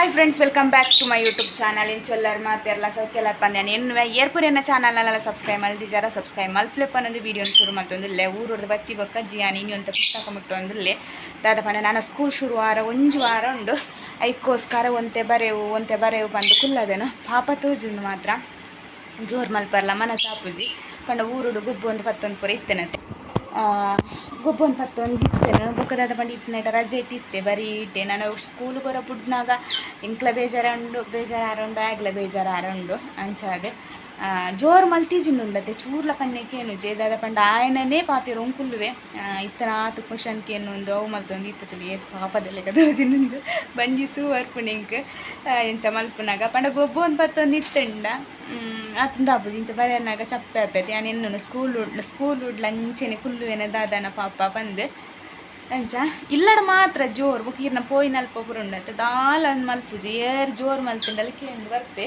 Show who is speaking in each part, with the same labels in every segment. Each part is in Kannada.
Speaker 1: Hi friends welcome back to my YouTube channel ಇಂಚೊಲ್ಲರ್ ಮಾತೆಲ್ಲ ಸೌಖ್ಯಲ್ಲ ಇನ್ನು ಏನು ಏರ್ಪುರಿಯನ್ನ ಚಾನಲ್ನೆಲ್ಲ ಸಬ್ಸ್ಕ್ರೈಬ್ ಮಲ್ದಿಜಾರ ಸಬ್ಸ್ಕ್ರೈಬ್ ಮಲ್ಪ್ಲೆಪ್ ಅನ್ನೋದು ವಿಡಿಯೋ ಶುರು ಮತ್ತೊಂದಿಲ್ಲೆ ಊರುಡು ಬತ್ತಿ ಬೊಕ್ಕ ಜಿಯಾನಿ ಇನ್ನು ಅಂತ ಪುಸ್ತಕ ಮುಟ್ಟೊಂದಿಲ್ಲೆ ದಾದ ಪಂಡ ನಾನು ಸ್ಕೂಲ್ ಶುರು ವಾರ ಒಂಜು ವಾರ ಉಂಡು. ಐಕ್ಕೋಸ್ಕರ ಒಂತೆ ಬರೆವು ಒಂತೆ ಬರೆವು ಬಂದು ಕುಲ್ಲದೇನು. ಪಾಪ ತೋಜುಂಡು ಮಾತ್ರ. ಜೋರ್ ಮಲ್ಪರ್ಲ, ಮನಸ್ಸಾಪುಜಿ. ಪಂಡ ಊರುಡು ಗುಬ್ಬು ಒಂದು ಪತ್ತೊಂದು ಪೂರ ಇತ್ತೇನಂತೆ. ಗೊಬ್ಬ ಒಂದು ಪತ್ತೊಂದು ಇತ್ತೇನೆ ಬುಕ್ಕದಾದ ಪಂಡ ಇತ್ತನೇಟ ರಜೆ ಇಟ್ಟಿತ್ತೆ, ಬರೀ ಇಟ್ಟೆ. ನಾನು ಸ್ಕೂಲ್ ಕೊರ ಬುಡ್ನಾಗ ಇಂಕ್ಲ ಬೇಜಾರು ಆರೋಂಡು ಆಗ್ಲ ಬೇಜಾರುಂಡು ಅಂಚಾದೆ. ಜೋರು ಮಲ್ತೀಜಿಂಡುಂಡತೆ ಚೂರ್ಲ ಪನ್ನೆಕೇನು ಜೇದಾದ ಪಂಡ ಆಯನನೇ ಪಾತಿ ಕುಲ್ಲುವೆ ಇತ್ತನ ಆತು ಕುಶನ್ಕೇನು ಒಂದು, ಅವು ಮಲ್ತೊಂದು ಇತ್ತಲಿ ಏತ್ ಪಾಪದಲ್ಲಿ ಕದೋಜಿಂಡು ಬಂಜಿ ವರ್ಪುಣಿಂಕ್ ಎಂಚ ಮಲ್ಪುನಾಗ ಪಂಡ ಗೊಬ್ಬೊಂದು ಪತ್ತೊಂದು ಇತ್ತಂಡ. ಆತಂದ ಆಪುದು ಇಂಚ ಬರೆಯನಾಗ ಚಪ್ಪೆ ಅಪ್ಪೆತೆ ನಾನು ಎನ್ನು ಸ್ಕೂಲ್ ಸ್ಕೂಲ್ ಉಡ್ಲ ಅಂಚೆನೆ ಕುಲ್ಲುವೆನೆ ದಾದನ ಪಾಪ ಬಂದು. ಅಂಚ ಇಲ್ಲಡ ಮಾತ್ರ ಜೋರು ಮುಖೀರ್ನ ಇರ್ನ ಪೋಯಿನ ಅಲ್ಪ ಪುರುಂಡತ್ತೆ ದಾಲ ಮಲ್ಪುಜಿ, ಏರ್ ಜೋರು ಮಲ್ತಿಂಡಲ್ಲಿ ಕೇಂದ್ರ ಬರ್ತೆ.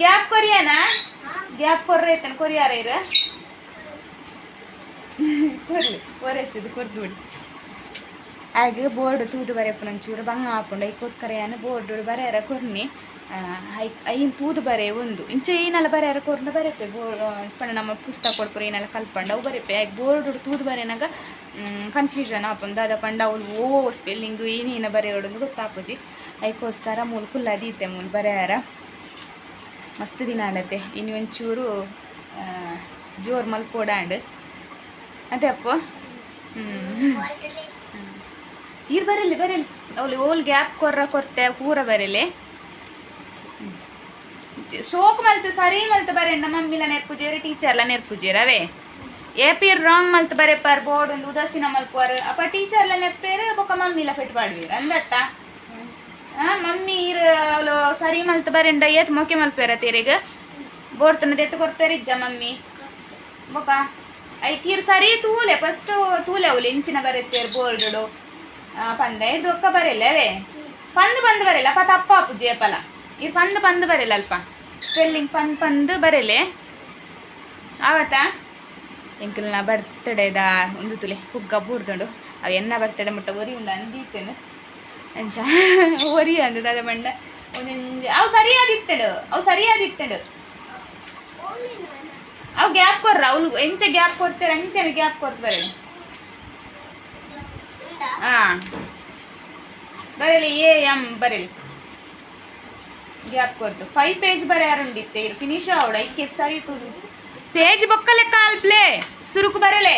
Speaker 1: ಗ್ಯಾಪ್ ಕೊರಿಯಾನ? ಗ್ಯಾಪ್ ಕೊರ್ರೆ ಐತನ ಕೊರಿಯಾರ ಇರ. ಕೊರ್ಲಿ ಕೊರೆಸಿದು ಕೊರ್ದು ಬಿಡಿ. ಹಾಗೆ ಬೋರ್ಡ್ ತೂದು ಬರೆಯಪ್ಪ ಒಂಚೂರು ಬಂಗ ಹಾಕೊಂಡು ಐಕೋಸ್ಕರ ಏನು ಬೋರ್ಡ್ ಬರೆಯರ ಕೊರ್ನಿ ಐನ್ ತೂದು ಬರೆ ಒಂದು. ಇಂಚೆ ಏನೆಲ್ಲ ಬರೆಯಾರ ಕೊರ್ನ ಬರೆಪೆ ಬೋರ್ಡ್ ಇಪ್ಪಣ ನಮ್ಮ ಪುಸ್ತಕ ಕೊಡ್ಪುರ ಏನೆಲ್ಲ ಕಲ್ಪಂಡ, ಅವು ಬರೆಪೆ ಹಾಗೆ ಬೋರ್ಡ್ ತೂದು ಬರೆನಾಗ ಕನ್ಫ್ಯೂಷನ್ ಆಪನ್ ಅದ ಪಂಡ ಅವ್ಲು, ಓ ಸ್ಪೆಲ್ಲಿಂಗು ಏನೇನು ಬರೆಯೋಡು ಗೊತ್ತಾಪುಜಿ. ಐಕೋಸ್ಕರ ಮೂಲ ಕುಲ್ಲ ಅದೀತೆ ಮೂಲ ಬರೆಯಾರ ಮಸ್ತ್ ದಿನ ಆಲತ್ತೆ. ಇನ್ನು ಒಂಚೂರು ಜೋರು ಮಲ್ಪೋಡಾಂಡ್. ಅದೇ ಅಪ್ಪ? ಇರ್ ಬರಲಿ ಬರಲಿ. ಅವಳು ಓಲ್ ಗ್ಯಾಪ್ ಕೊರ್ರ ಕೊರ್ತೆ ಪೂರ ಬರಲಿ. ಶೋಕ್ ಮಲ್ತ, ಸರಿ ಮಲ್ತು ಬರೆಂಡ ಮಮ್ಮಿಲ ನೆರ್ಪುಜೇರಿ ಟೀಚರ್ ನೆರ್ಪುಜೇರ್ ಅವೇ ಏ ಪೀರ್ ರಾಂಗ್ ಮಲ್ತು ಬರೆಪಾರ್ ಬೋರ್ಡ್ ಒಂದು ಉದಾಸೀನ ಮಲ್ಪರ್ ಅಪ್ಪ ಟೀಚರ್ಲ ನೆಪ್ಪೇರು ಮಮ್ಮಿ ಮಮ್ಮಿಲ ಫಿಟ್ ಪಾಡ್ವೀರ್. ಅಂದಟ್ಟ ಆ, ಮಮ್ಮಿ ಇರ್ ಸರಿ ಮಲ್ತು ಬರೆಂಡ ಏತ್ ಮೋಕೆ ಮಲ್ಪೇರ ತೀರಿಗ ಬೋರ್ಡ್ ತನ್ನ ಎತ್ತು ಕೊಡ್ತಾರೆ ಇಜ್ಜ ಮಮ್ಮಿ. ಬೊಕ್ಕ? ಐಕೀರ್ ಸರಿ ತೂಲೆ, ಫಸ್ಟ್ ತೂಲೆ ಅವಳು ಇಂಚಿನ ಬರೆತ್ತೇರು ಬೋರ್ಡು ಪಂದ ಇದು ಒಕ್ಕ ಬರೆಯಲ್ಲವೇ ಪಂದ್ ಬಂದು ಬರೆಯಲ್ಲ ಅಪ್ಪ ತಪ್ಪ ಜೇಪಲ. ಇದು ಪಂದ್ ಪಂದ್ ಬರೆಯಲ್ಲ ಅಲ್ಪ. ಸ್ಪೆಲ್ಲಿಂಗ್ ಪಂದ್ ಪಂದ್ ಬರೆಯಲೆ ಆವತ್ತಾ? ಎಂಕಲ್ನ ಬರ್ತಡೇದ ಒಂದು ತುಲೆ ಹುಗ್ಗ ಬೂರ್ದೊಂಡು ಅವು ಎನ್ನ ಬರ್ತಡೇ ಮುಟ್ಟ ಒರಿ ಉಂಡು ಅಂದಿತ್ತೇನು. ಅಂಚ ಒರಿ ಅಂದದ ಅದ ಮಂಡ. ಒಂದೊಂದು, ಅವು ಸರಿಯಾದಿತ್ತಡು ಅವು ಸರಿಯಾದಿತ್ತಡು. ಅವು ಗ್ಯಾಪ್ ಕೊರ್ರ, ಅವ್ಲು ಎಂಚ ಗ್ಯಾಪ್ ಕೊಡ್ತಾರೆ, ಅಂಚನೆ ಗ್ಯಾಪ್ ಕೊಡ್ತಾರೆ ಹಾ ಬರಲಿ ಎ ಎಂ ಬರಲಿ. ಗ್ಯಾಪ್ కొద్దు ಯಾರುಂಡಿತ್ತೆ ಇರು ಫಿನಿಶ್ ಅವಡ ಇಕ್ಕೆ ಸರಿ ತೂದು ಪೇಜ್ ಬೊಕ್ಕಲೆ ಕಾಲ್ಪ್ಲೆ ಸುರುಕು ಬರಲೆ?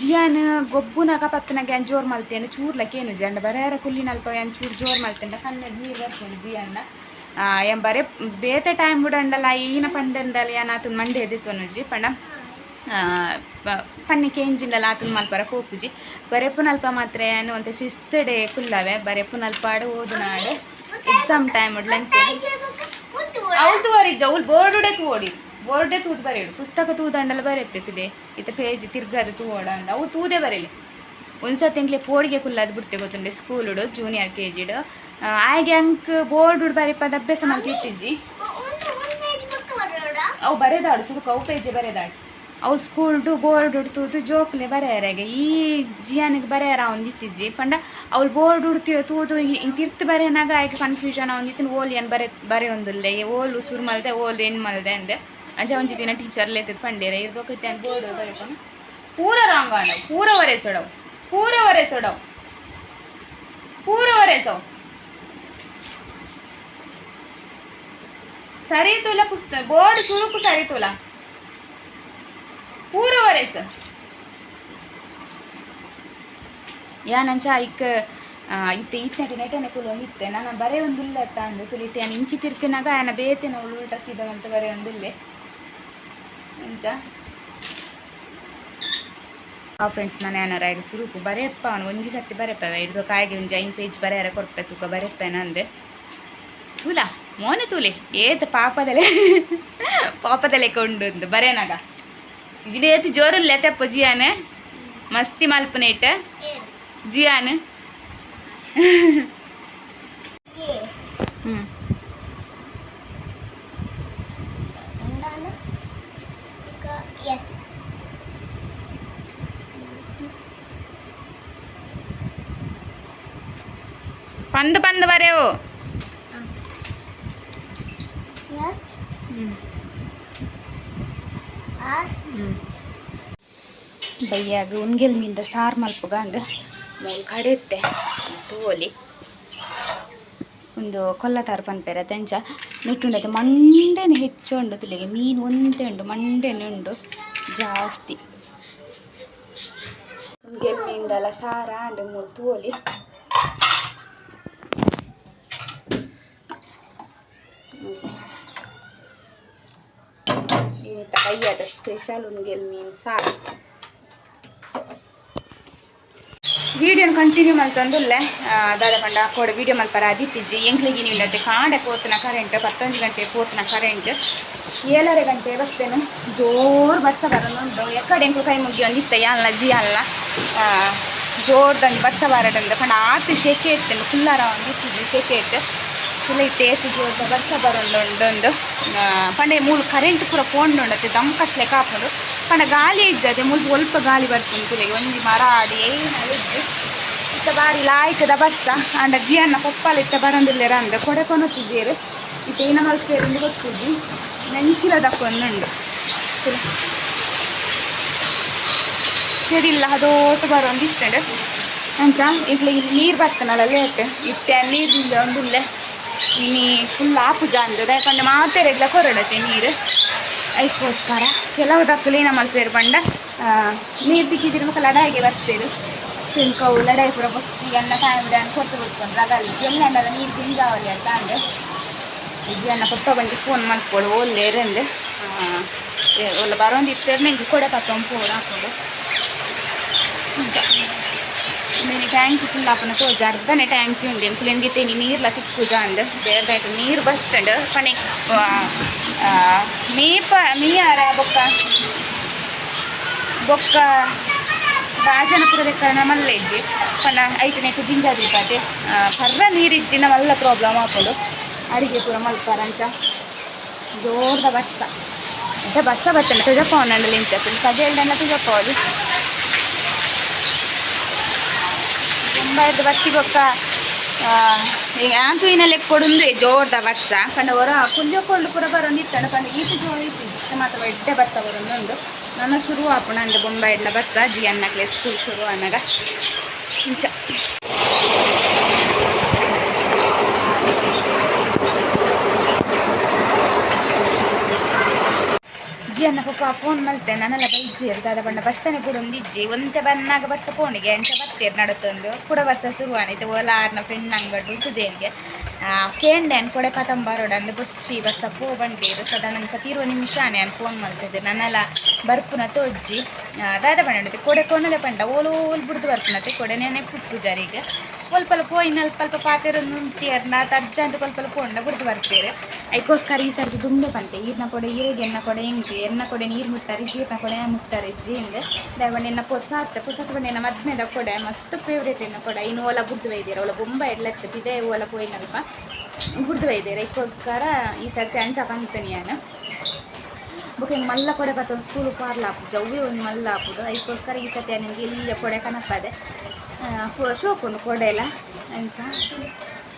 Speaker 1: ಜಿಯಾನ್ ಗೊಬ್ಬುನಾಗ ಪತ್ತನಾಗ ಏನ್ ಜೋರ್ ಮಲ್ತೇನೆ ಚೂರ್ಲಕ್ಕೇನು ಜಂಡ ಬರೆಯಾರ ಕುಲ್ಲಿ ಅಲ್ಪ ಏನ್ ಚೂರ್ ಜೋರ್ ಮಲ್ತೇಂಡ? ಕಣ್ಣಲ್ಲಿ ನೀರು ಬರ್ತೇನೆ ಜಿಯನ್ನ ಏನ್ ಬರೇ ಬೇತೆ ಟೈಮ್ ಬಿಡಂಡಲ್ಲ ಈನ ಪಂಡಂಡಲ್ಲ ಏನಾತು ಮಂಡಿ ಮಂಡೆ ಎದಿತ್ತು ಅನ್ನೋಜಿ ಪಂಡ? ಪನ್ನಿಕೆ ಎಂಜಿಂಡಲ್ಲ ಆತನ ಮಲ್ಪರ ಕೋಪುಜಿ ಬರೆಪುನಲ್ಪ ಮಾತ್ರ ಏನು ಅಂತ ಶಿಸ್ತಡೆ ಕುಲ್ಲವೆ ಬರೆಪುನಲ್ಪಾಡು ಓದುನಾಡು ಎಕ್ಸಾಮ್ ಟೈಮ್ ಉಡ್ಲಂತೆ ಅವ್ಳು ತೂವರಿಜ್ಜ ಅವ್ಳು ಬೋರ್ಡುಡೆ ತೂವಡಿ. ಬೋರ್ಡೆ ತೂದು ಬರೆಯೋಡು ಪುಸ್ತಕ ತೂದಂಡಲ್ಲ ಬರೆಯಪ್ಪೆತ್ತಿದೆ ಇತ್ತ ಪೇಜ್ ತಿರ್ಗದು ತೂಡ ಅಂದ. ಅವು ತೂದೆ ಬರೀಲಿ. ಒಂದ್ಸತಿ ಎಂಕ್ಲೆ ಪೋಡಿಗೆ ಕುಲ್ಲಾದ್ ಬಿಡ್ತೆ ಗೊತ್ತುಂಡೆ ಸ್ಕೂಲುಡು ಜೂನಿಯರ್ ಕೆ ಜಿಡು ಆಯ್ಗೆ ಅಂಕ್ ಬೋರ್ಡು ಬರೆಪದ ಅಭ್ಯಾಸ ಮಾಡ್ತಿತ್ತಿಜ್ಜಿ ಅವು ಬರೆದಾಡು ಸುಲುಕ ಅವು ಪೇಜೆ ಬರೆದಾಡು ಅವ್ಳು ಸ್ಕೂಲ್ಡು ಬೋರ್ಡ್ ಉಡ್ತುದು ಜೋಕ್ಲೆ ಬರೆಯರಾಗೆ ಈ ಜಿಯಾನಿಗೆ ಬರೆಯರ ಅವ್ನು ಇತ್ತಿದ್ವಿ. ಪಂಡ ಅವ್ಳು ಬೋರ್ಡ್ ಉಡ್ತೀವ ತೂದು ತಿರ್ತು ಬರೆಯನಾಗ ಆಯ್ಕೆ ಕನ್ಫ್ಯೂಷನ್ ಅವ್ನು ಇತ್ತಿನ ಓಲ್ ಏನು ಬರೆ ಬರೆ ಒಂದಿಲ್ಲ ಓಲ್ ಉಸುರು ಮಲ್ದೆ, ಓಲ್ ಏನು ಮಲ್ದೆ ಅಂದೆ. ಅಂಜ ಒಂದು ದಿನ ಟೀಚರ್ ಲೇತದ ಪಂಡೇರ ಇರ್ಬೇಕಿತ್ತೆ ಅಂತ ಬೋರ್ಡ್ ಬರೆಯೋಣ ಪೂರ ರಾಂಗ್ ಅಣ್ಣ ಪೂರ ಒರೆಸೋಡವು ಪೂರ ಒರೆಸೋಡವು ಪೂರ ಒರೆಸವು. ಸರಿ ತುಲ ಪುಸ್ತಕ ಬೋರ್ಡ್ ಸುರುಕು ಸರಿ ತುಲ. ಒರೆಸ ಯಾನಂಚ ಐಕ್ ಇತ್ತೆ ಇತ್ತೆ ನೆಟನೆ ಕುಲು ಇತ್ತೆ. ನಾನು ಬರೇ ಒಂದು ಉಲ್ಲ ಅಂದು ತುಲಿತೆ ನಾನು ಇಂಚಿ ತಿರ್ಕಿನಾಗ ಆಯನ ಬೇತೆನ ನಾವು ಉಲ್ಟ ಸೀದವಂತ ಬರೇ ಒಂದು ಅಂಚ ಆ ಫ್ರೆಂಡ್ಸ್ ನಾನು ಏನಾರ ಈಗ ಸುರುಕು ಬರೆಯಪ್ಪ, ಅವನು ಒಂಜಿ ಸತಿ ಬರೆಪ್ಪ ಹಿಡ್ದು ಕಾಯಿಗೆ ಒಂಜಿ ಐನ್ ಪೇಜ್ ಬರೆಯಾರ ಕೊರ್ಪೆ ತೂಕ ಬರೆಪ್ಪೆ ನಂದೆ ತೂಲ, ಮೋನೆ ತೂಲೆ. ಏತ ಪಾಪದಲೆ ಪಾಪದಲೆ ಕೊಂಡು ಬರೇನಾಗ ಜಿಡೇತಿ ಜೋರು ಲೆತೆಪ್ಪ ಜಿಯಾನ್ ಮಸ್ತಿ ಮಲ್ಪನೇಟ್ ಜಿಯಾನ್ ಹ್ಞೂ
Speaker 2: ಎಸ್
Speaker 1: ಪಂದ್ ಪಂದ್ ಬರೆವು
Speaker 2: ಎಸ್
Speaker 1: ಹ್ಞೂ
Speaker 2: ಆರ್
Speaker 1: ಬಯ್ಯಾಗ ಮಿಂದ ಸಾರ್ ಮಲ್ಪುಗಂಡ್ ಮೂಲ್ ಕಡೆ ಇತ್ತೆ ತೋಲಿ. ಒಂದು ಕೊಲ್ಲತಾರು ಪನ್ಪೆರ ತೆಂಚ. ನಿಟ್ಟುಂಡತೆ ಮಂಡೆನೆ ಹೆಚ್ಚು ಉಂಡು ತುಲಿಗೆ. ಮೀನು ಒಂದೇ ಉಂಡು, ಮಂಡೆನೆ ಉಂಡು. ಜಾಸ್ತಿ. ಉನ್ಗೆಲ್ ಮೀನ್ದಲ್ಲ ಸಾರ ಅಂಡ್ ಮೂಲ್ ತೋಲಿ. ಈತ ಕೈಯಾದ ಸ್ಪೆಷಲ್ ಉನ್ಗೆಲ್ ಮೀನ್ ಸಾರು ವಿಡಿಯೋನ ಕಂಟಿನ್ಯೂ ಮಲ್ತೊಂದುಲ್ಲೆ ದಾದ ಪಂಡ ಕೋಡ ವಿಡಿಯೋ ಮಲ್ಪರ ಆದಿತ್ತಿಜ್ಜಿ ಎಂಕ್ಲಿಗೆ ನಿಂಡತ್ತೆ ಕಾಂಡೆ ಪೋತನ ಕರೆಂಟ್ ಪತ್ತೊಂದು ಗಂಟೆ ಪೋತನ ಕರೆಂಟ್ ಏಳರೆ ಗಂಟೆ ಬರ್ತೇನೆ ಜೋರು ಬರ್ಸ ಬರೋದೊಂದು ಎಕ್ಕಡೆ ಎಂಕು ಕೈ ಮುಗಿಯೊಂದು ಇತ್ತ ಯಾಲ್ಲ ಜಿ ಅಲ್ಲ ಜೋರ್ದಂದು ಬರ್ಸ ಬಾರದಂದು ಪಂಡ ಆತು ಶೆಕೆ ಇರ್ತೇನೆ ಫುಲ್ಲಾರ ಒಂದಿತ್ತಿದ್ವಿ ಶೆಕೆ ಇತ್ತು ಇತ್ತು ಏಸು ಜೋರ್ದ ಬರ್ಸ ಬರೋದೊಂದೊಂದು ಪಂಡೆ ಮೂಲು ಕರೆಂಟ್ ಪೂರ ಪೋಂಡುಂಡತ್ತೆ ದಮ್ ಕಟ್ಲೆ ಕಾಪುಂಡು. ಪಂಡ ಗಾಳಿ ಇದ್ದದೆ ಮೂಲು ಸ್ವಲ್ಪ ಗಾಳಿ ಬರ್ತೀನಿ ತುಲೆಗೆ ಒಂಜಿ ಮರ ಆಡಿ ಏನು ಇದ್ದು. ಇತ್ತ ಬಾರಿ ಲಾಯ್ಕದ ಬರ್ಸ ಅಂಡ ಜಿಯನ್ನ ಪಪ್ಪಾಲ ಇತ್ತ ಬರಂದಿಲ್ಲೆರ ಅಂದ ಕೊಡೆ ಕೊನೊತ್ತಿದ್ದೀರು ಇತ್ತ ಏನ ಮಲ್ಪೇರಿಂದ ಗೊತ್ತಿದ್ದಿ ನೆಂಚಿಲ ದಕ್ಕೊಂದುಂಡು ಸರಿಲ್ಲ ಅದೋಟು ಬರೋಂದು ಇಷ್ಟಂಡು ಅಂಚ ಇಡ್ಲಿಗೆ ನೀರು ಬರ್ತಾನಲ್ಲ ಲೇಟ್ ಇಟ್ಟೆ ನೀರಿಲ್ಲ ಒಂದಿಲ್ಲೆ. ಇನಿ ಫುಲ್ ಆಪುಜ ಅಂದದ ಯಾಕಂದ್ರೆ ಮಾತೆ ರೆಗ್ಲ ಕೊರಡತೆ ನೀರು. ಅದಕ್ಕೋಸ್ಕರ ಕೆಲವು ದಕ್ಕಲೇನ ಮಲ್ಪೇರು ಬಂಡ. ನೀರು ಮಕ್ಕ ಲಡಾಯಿಗೆ ಬರ್ತೇರು ತಿನ್ಕವು ಲಡಾಯಿ ಪುರ ಅನ್ನ ಕಾಯಿ ಅಂತ ಕೊಟ್ಟು ಅದಲ್ಲಿ ಎಲ್ಲಂಡದ ನೀರು ತಿಂಗಾವಲಿ ಅಂತ ಅಂದ್ರೆ ಇಜ್ಜಿ ಅನ್ನ ಕೊಟ್ಟ ಬಂದು ಫೋನ್ ಮಾಡ್ಕೊಡು ಒಳ್ಳೆ ಒಲ್ಲ ಬರೋಂದಿತ್ತು ನಿಂಗೆ ಕೊಡೆ ಕತ್ತೊಂದು ಫೋನ್ ಹಾಕೊಂಡು ನೀನು ಟ್ಯಾಂಕ್ ಫುಲ್ ಆಪನ ತೋಜಾಡ್ದಾನೆ ಟ್ಯಾಂಕ್ ಉಂಡು ಕುಲೆಂದಿತ್ತೆ ನೀ ನೀರ್ಲ ತಿಕ್ಕುಜ ಅಂಡ್ ದೇರ್ದಾಯ್ತು ನೀರ್ ಬಸ್ತಂಡ್ ಪನೆ ಮೇಪ ಮೀಯಾರ ಬೊಕ್ಕ ಬೊಕ್ಕ ರಾಜನಪುರದ ಕಾರಣ ಮಲ್ಲ ಇದ್ದಿ ಪನ ಐತನೇ ಜಿಂಜಾ ದೀಪತೆ ನೀರ್ ನೀರಿಜ್ಜಿನ ಮಲ್ಲ ಪ್ರಾಬ್ಲಮ್ ಹಾಕೊಂಡು ಅಡಿಗೆ ಪೂರ ಮಲ್ಪಾರಂಚ ಜೋರ್ದ ಬಸ್ಸ అంటే ಬಸ್ಸ ಬರ್ತೇನೆ ತುಜಪ್ಪ ಅವನಂಡಲಿಂಚ ತುಜಪ್ಪ ಅದು ಮುಂಬೈದ ಬಸ್ಸಿ ಬೊಕ್ಕ ಆಂತು ಇನಲ್ಲಿ ಕೊಡುಂದು ಜೋರ್ದ ಬಸ್ಸ ಪಂಡ ಹೊರ ಕುಲ್ಯಕೊಂಡು ಪೂರ ಬರೋಂದಿತ್ತಂಡು, ಕಂಡ ಈತ ಜೋರ್ ಇತ್ತು ಮಾತ್ರ ಎಡ್ಡೆ ಬಸ್ಸ ಬರೋಂದೊಂದು ನನ್ನ ಶುರು ಆಪಣ ಅಂದ ಬೊಂಬೈಡ್ಲ ಬಸ್ಸ ಜಿ ಅನ್ನಕ್ಲೆ ಸ್ಕೂಲ್ ಶುರು ಅನ್ನಗ ಇಂಚ. ಅಜ್ಜಿ ಅನ್ನ ಪಪ್ಪ ಫೋನ್ ಮಲ್ತೆ, ನನ್ನೆಲ್ಲ ಬೈಜಿ ಇರ್ದಾದ ಬಣ್ಣ ಬರ್ಸನೆ ಕೂಡ ಒಂದು ಇಜ್ಜಿ ಒಂತೆ ಬರ್ಸ ಫೋನಿಗೆ ಎಂಚ ಇಯರ್ ಕೂಡ ವರ್ಷ ಶುರುವಾನೈತೆ ಓಲ ಆರ್ನ ಫ್ರೆಂಡ್ ಅಂಗಡು ಉತ್ತುದೇನಿಗೆ ಕೇಂಡೆ ಅನ್ ಕೊಡೆ ಕತಂಬಾರೋಡ ಅಂದ್ರೆ ಬೊಚ್ಚಿ ಬಸ್ಸ ಪೋ ಬಂಡೇರು ಸದಾನಂತ ತೀರುವ ನಿಮಿಷಾನೆ ಅನ್ ಫೋನ್ ಮಾಡ್ತಿದ್ದೆ. ನನ್ನೆಲ್ಲ ಬರ್ಪುನ ತೋಜ್ಜಿ ದಾದ ಬಣ್ಣ ಕೊಡೆ ಕೊನಲೆ ಪಂಡ ಓಲು ಓಲ್ ಬಿಡ್ದು ಬರ್ಪುನತೆ, ಕೊಡೆ ನೆನೆ ಜರಿಗೆ ಒಲ್ಪಲ ಪೋಯಿನಲ್ಲಿ ಪಲ್ಪ ಪಾತೆರೊಂದು ಉಂತಿಯರ್ನ ತಜ್ಜಂತ ಪಲ್ಪಲ್ ಪೋಂಡ ಬಿಡ್ದು ಬರ್ತೀರಿ. ಅದಕ್ಕೋಸ್ಕರ ಈ ಸರ್ತಿ ದುಂಬೆ ಪಂತೆ, ಈರ್ನ ಕೊಡೆ ಈರೆಗೆ ಎನ್ನ ಕೊಡೆ ಹೆಂಗೆ ಎನ್ನ ಕೊಡೆ ನೀರು ಮುಟ್ಟಾರೆ ಜೀರ್ನ ಕೊಡೆ ಮುಟ್ಟಾರೆ ಜೀಂದೆ ದಯವಣ್ಣ ಎನ್ನ ಪೊಸ ಆಗ್ತದೆ ಪೊಸ ಬಂಡೆ ಎನ್ನ ಮದ್ಮೆದ ಕೊಡೆ, ಮಸ್ತ್ ಫೇವ್ರೇಟ್ ಎನ್ನ ಕೊಡೆ. ಇನ್ನು ಓಲ ಬುಡ್ದು ಒಯ್ದಿರ, ಓಲ ಬೊಂಬ ಎಡ್ಲತ್ತ ಬಿದೆ ಓಲ ಪೋಯಿನಲ್ಪ ಬುಡ್ದು ಒಯ್ದಿರ. ಅದಕ್ಕೋಸ್ಕರ ಈ ಸರ್ತಿ ಅಂಚ ಕಂತನಿ ನಾನು ಬುಕ್ ಹಿಂಗೆ ಮಲ್ಲ ಕೊಡೆ ಬತ್ತ ಸ್ಕೂಲ್ ಪಾರ್ಲ ಹಾಪು ಜವ್ವೆ ಒಂದು ಮಲ್ಲ ಹಾಪುದು ಅದಕ್ಕೋಸ್ಕರ ಈ ಸರ್ತಿ ನನಗೆ ಇಲ್ಲಿಯ ಕೊಡೆ ಕನಪದೆ ಶೋಕುಂಡು ಕೊಡೆಲ ಅಂಚ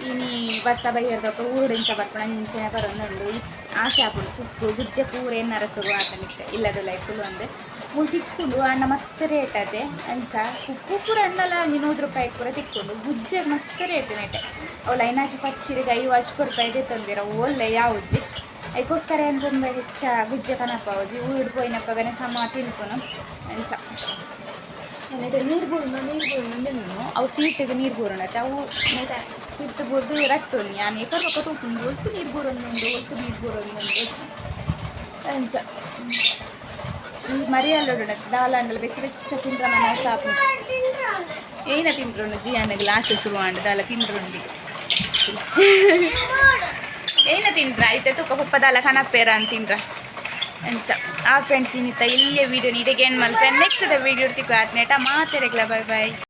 Speaker 1: ಇನಿ ವರ್ಷ ಬೈಯರ್ದಕ್ಕ ಊರಿಂಚ ಬರ್ಕೊಂಡು ಮುಂಚೆನೆ ಬರೋದು ಆಸೆ ಹಾಕೊಂಡು ಕುಕ್ಕು, ಗುಜ್ಜೆ ಪೂರ ಏನಾರ ಸುರು ಆತನಿಕ್ಕೆ ಇಲ್ಲದ ಲೈಫುಲು ಅಂದರೆ ಮೂರು ತಿಕ್ಕೊಂಡು ಅಣ್ಣ ಮಸ್ತ್ ರೇಟ್ ಅದೇ ಅಂಚ ಕುಕ್ಕು ಪೂರ ಅಣ್ಣಲ್ಲ ನೂರು ರೂಪಾಯಿ ಪೂರ ತಿಕ್ಕೊಂಡು ಗುಜ್ಜೆಗೆ ಮಸ್ತ್ ರೇಟ್ ನೆಟ್ಟೆ ಅವಳು ಐನಾಚಿ ಪಚ್ಚಿರಿಗೆ ಐವತ್ತು ರೂಪಾಯಿ ತಂದಿರ ಒಳ್ಳೆ ಯಾವ್ದು ಅದಕ್ಕೋಸ್ಕರ ಏನು ಹೆಚ್ಚ ಗುಜ್ಜೆ ಕನಪಾವಜಿ ಊರು ಪೋಯಿನಪ್ಪಗನೆ ಸಮ ತಿನ್ಕೊನು. ಅಂಚ ನೆನೆ ನೀರು ಬೂರ್ನ ನೀರು ಬೂರ್ನ ನಿನ್ನು ಅವು ಸೀಟಿಗೆ ನೀರು ಬೂರನತ್ತೆ ಅವು ನೆನೆ ಹಿಟ್ಟು ಬುರ್ದು ರಟ್ಟೊಲಿ ಯಾನ್ ಏಕರ್ ರೊಕ್ಕ ತೂಕೊಂಡು ಒಟ್ಟು ನೀರು ಬೂರೊಂದುಂಡು ಒಟ್ಟು ನೀರು ಬೂರೊಂದುಂಡು ಅಂಚ ಮರಿ మరీ అల్లుడు దాలాండలు వెచ్చి వెచ్చ తింటామని సాపు ఏనా తింటుండు జీ అన్న గ్లాసెస్ వాడు దాలా తింటుండి ఏనా తింట్రా అయితే తొక్క పప్ప దాలా కనప్పేరా అని తింట్రా ಅಂಚ ಆ ಫ್ರೆಂಡ್ಸ್ ಇನ್ನಿತ್ತ ಇಲ್ಲೇ ವೀಡಿಯೋ ನೀಡಿಗೆ ಏನು ಮಲ್ಪೆ ನೆಕ್ಸ್ಟ್ ವೀಡಿಯೋ ಇರ್ತಿಕ್ಕು ಆದ್ಮೇಟ ಮಾತೆರೆಗ್ಲ ಬಾಯ್ ಬಾಯ್